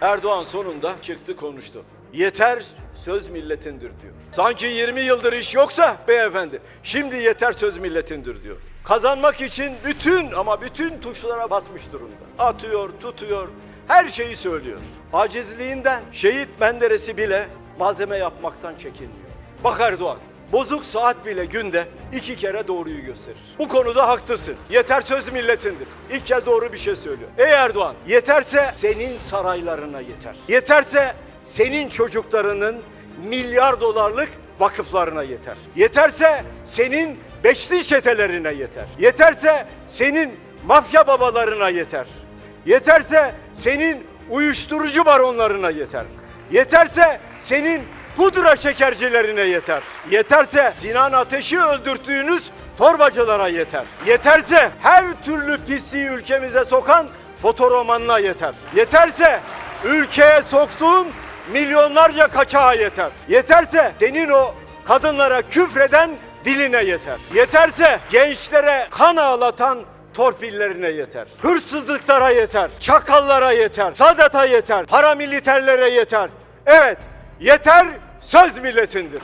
Erdoğan sonunda çıktı konuştu. Yeter söz milletindir diyor. Sanki 20 yıldır iş yoksa beyefendi şimdi yeter söz milletindir diyor. Kazanmak için bütün ama bütün tuşlara basmış durumda. Atıyor, tutuyor, her şeyi söylüyor. Acizliğinden şehit Menderes'i bile malzeme yapmaktan çekinmiyor. Bak Erdoğan, bozuk saat bile günde iki kere doğruyu gösterir. Bu konuda haklısın. Yeter söz milletindir. İlk kez doğru bir şey söylüyor. Ey Erdoğan, yeterse senin saraylarına yeter. Yeterse senin çocuklarının milyar dolarlık vakıflarına yeter. Yeterse senin beşli çetelerine yeter. Yeterse senin mafya babalarına yeter. Yeterse senin uyuşturucu baronlarına yeter. Yeterse senin pudra şekercilerine yeter. Yeterse Sinan Ateş'i öldürttüğünüz torbacılara yeter. Yeterse her türlü pisliği ülkemize sokan fotoromanına yeter. Yeterse ülkeye soktuğun milyonlarca kaçağa yeter. Yeterse senin o kadınlara küfreden diline yeter. Yeterse gençlere kan ağlatan torpillerine yeter. Hırsızlıklara yeter. Çakallara yeter. Sadata yeter. Paramiliterlere yeter. Evet, yeter söz milletindir.